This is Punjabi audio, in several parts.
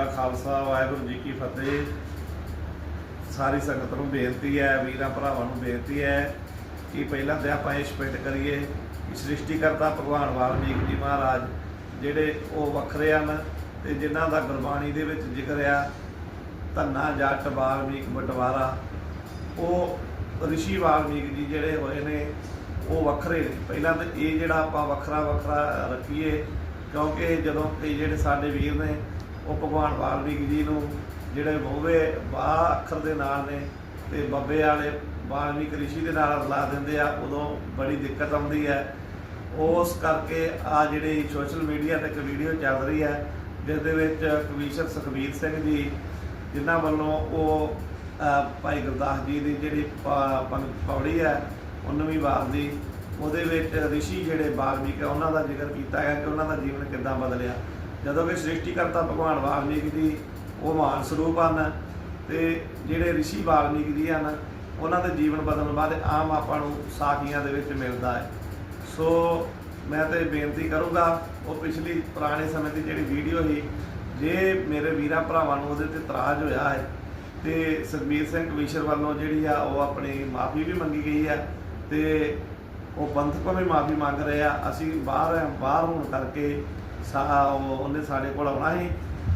ਕਾ ਖਾਲਸਾ, ਵਾਹਿਗੁਰੂ ਜੀ ਕੀ ਫਤਿਹ। ਸਾਰੀ ਸੰਗਤ ਨੂੰ ਬੇਨਤੀ ਹੈ, ਵੀਰਾਂ ਭਰਾਵਾਂ ਨੂੰ ਬੇਨਤੀ ਹੈ ਕਿ ਪਹਿਲਾਂ ਤੇ ਆਪਾਂ ਇਹ ਸਪੈਟ ਕਰੀਏ ਕਿ ਸ੍ਰਿਸ਼ਟੀਕਰਤਾ ਭਗਵਾਨ ਵਾਲਮੀਕ ਜੀ ਮਹਾਰਾਜ ਜਿਹੜੇ ਉਹ ਵੱਖਰੇ ਹਨ ਤੇ ਜਿਨ੍ਹਾਂ ਦਾ ਗੁਰਬਾਣੀ ਦੇ ਵਿੱਚ ਜ਼ਿਕਰ ਆ, ਧੰਨਾ ਜੱਟ ਵਾਲਮੀਕ ਬਟਵਾਰਾ। ਉਹ ਰਿਸ਼ੀ ਵਾਲਮੀਕ ਜੀ ਜਿਹੜੇ ਹੋਏ ਨੇ, ਉਹ ਵੱਖਰੇ ਨੇ। ਪਹਿਲਾਂ ਤਾਂ ਇਹ ਜਿਹੜਾ ਆਪਾਂ ਵੱਖਰਾ ਵੱਖਰਾ ਰੱਖੀਏ, ਕਿਉਂਕਿ ਜਦੋਂ ਕਿ ਜਿਹੜੇ ਸਾਡੇ ਵੀਰ ਨੇ ਉਹ ਭਗਵਾਨ ਵਾਲਮੀਕ ਜੀ ਨੂੰ, ਜਿਹੜੇ ਮੋਵੇ ਬਾ ਅੱਖਰ ਦੇ ਨਾਲ ਨੇ ਤੇ ਬੱਬੇ ਵਾਲੇ ਵਾਲਮੀਕ ਰਿਸ਼ੀ ਦੇ ਨਾਲ ਲਾ ਦਿੰਦੇ ਆ, ਉਦੋਂ ਬੜੀ ਦਿੱਕਤ ਆਉਂਦੀ ਹੈ। ਉਸ ਕਰਕੇ ਆ ਜਿਹੜੀ ਸੋਸ਼ਲ ਮੀਡੀਆ ਤੇ ਇੱਕ ਵੀਡੀਓ ਚੱਲ ਰਹੀ ਹੈ ਜਿਸ ਦੇ ਵਿੱਚ ਕਵੀਸ਼ਰ ਸੁਖਬੀਰ ਸਿੰਘ ਜੀ, ਜਿਨ੍ਹਾਂ ਵੱਲੋਂ ਉਹ ਭਾਈ ਗੁਰਦਾਸ ਜੀ ਦੀ ਜਿਹੜੀ ਪਾ- ਪੌੜੀ ਹੈ 19ਵੀਂ ਵਾਰ ਦੀ ਉਹਦੇ ਵਿੱਚ ਰਿਸ਼ੀ ਜਿਹੜੇ ਵਾਲਮੀਕ ਹੈ, ਉਹਨਾਂ ਦਾ ਜ਼ਿਕਰ ਕੀਤਾ ਗਿਆ ਕਿ ਉਹਨਾਂ ਦਾ ਜੀਵਨ ਕਿੱਦਾਂ ਬਦਲਿਆ। ਜਦੋਂ ਵੀ ਸ੍ਰਿਸ਼ਟੀਕਰਤਾ ਭਗਵਾਨ ਵਾਲਮੀਕ ਜੀ ਉਹ ਮਹਾਨ ਸਰੂਪ ਹਨ। ਤੇ ਜਿਹੜੇ ਰਿਸ਼ੀ ਵਾਲਮੀਕ ਜੀ ਹਨ, ਉਹਨਾਂ ਦੇ ਜੀਵਨ ਬਦਲਣ ਬਾਅਦ ਆਮ ਆਪਾਂ ਨੂੰ ਸਾਖੀਆਂ ਦੇ ਵਿੱਚ ਮਿਲਦਾ ਹੈ। ਸੋ ਮੈਂ ਤੇ ਬੇਨਤੀ ਕਰੂੰਗਾ, ਉਹ ਪਿਛਲੀ ਪੁਰਾਣੇ ਸਮੇਂ ਦੀ ਜਿਹੜੀ ਵੀਡੀਓ ਸੀ, ਜੇ ਮੇਰੇ ਵੀਰਾਂ ਭਰਾਵਾਂ ਨੂੰ ਉਹਦੇ ਤੇ ਇਤਰਾਜ਼ ਹੋਇਆ ਹੈ, ਤੇ ਸੁਖਬੀਰ ਸਿੰਘ ਕਮਿਸ਼ਨਰ ਵੱਲੋਂ ਜਿਹੜੀ ਆ, ਉਹ ਆਪਣੀ ਮਾਫੀ ਵੀ ਮੰਗੀ ਗਈ ਹੈ, ਤੇ ਉਹ ਪੰਥ ਕੋਲ ਵੀ ਮਾਫੀ ਮੰਗ ਰਹੇ ਆ। ਅਸੀਂ ਬਾਹਰ ਆ, ਬਾਹਰ ਹੋਣ ਕਰਕੇ ਸਾ ਉਹਨੇ ਸਾਡੇ ਕੋਲ ਆਉਣਾ ਸੀ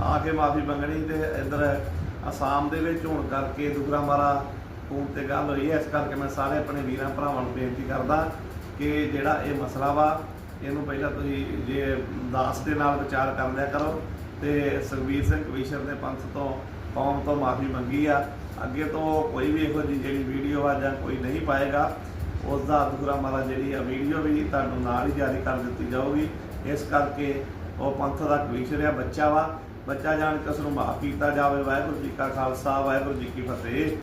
ਆ ਕੇ ਮਾਫੀ ਮੰਗਣੀ ਤੇ ਇੱਧਰ ਅਸਾਮ ਦੇ ਵਿੱਚ ਹੋਣ ਕਰਕੇ ਦੁਗਰਾ ਮਾਰਾ ਫੋਨ ਤੇ ਗੱਲ ਹੋਈ ਹੈ। ਇਸ ਕਰਕੇ ਮੈਂ ਸਾਰੇ ਆਪਣੇ ਵੀਰਾਂ ਭਰਾਵਾਂ ਨੂੰ ਬੇਨਤੀ ਕਰਦਾ ਕਿ ਜਿਹੜਾ ਇਹ ਮਸਲਾ ਵਾ ਇਹਨੂੰ ਪਹਿਲਾਂ ਤੁਸੀਂ ਜੇ ਦਾਸ ਦੇ ਨਾਲ ਵਿਚਾਰ ਕਰ ਲਿਆ ਕਰੋ ਤੇ ਸੁਖਬੀਰ ਸਿੰਘ ਕਵੀਸ਼ਰ ਨੇ ਪੰਥ ਤੋਂ ਕੌਮ ਤੋਂ ਮਾਫੀ ਮੰਗੀ ਆ। ਅੱਗੇ ਤੋਂ ਕੋਈ ਵੀ ਇਹੋ ਜਿਹੀ ਜਿਹੜੀ ਵੀਡੀਓ ਆ ਜਾਂ ਕੋਈ ਨਹੀਂ ਪਾਏਗਾ ਉਸ ਦਾ ਦੁਗਰਾ ਮਾਰਾ ਜਿਹੜੀ ਆ ਵੀਡੀਓ ਵੀ ਤੁਹਾਨੂੰ ਨਾਲ ਹੀ ਜਾਰੀ ਕਰ ਦਿੱਤੀ ਜਾਊਗੀ। ਇਸ ਕਰਕੇ ਉਹ ਪੰਥ ਦਾ ਕਮਿਸ਼ਨਰ ਆ ਬੱਚਾ ਵਾ। ਬੱਚਾ ਜਾਣ ਕੇ ਉਸ ਨੂੰ ਮਾਫ ਕੀਤਾ ਜਾਵੇ। ਵਾਹਿਗੁਰੂ ਜੀ ਕਾ ਖਾਲਸਾ, ਵਾਹਿਗੁਰੂ ਜੀ ਕੀ ਫਤਿਹ।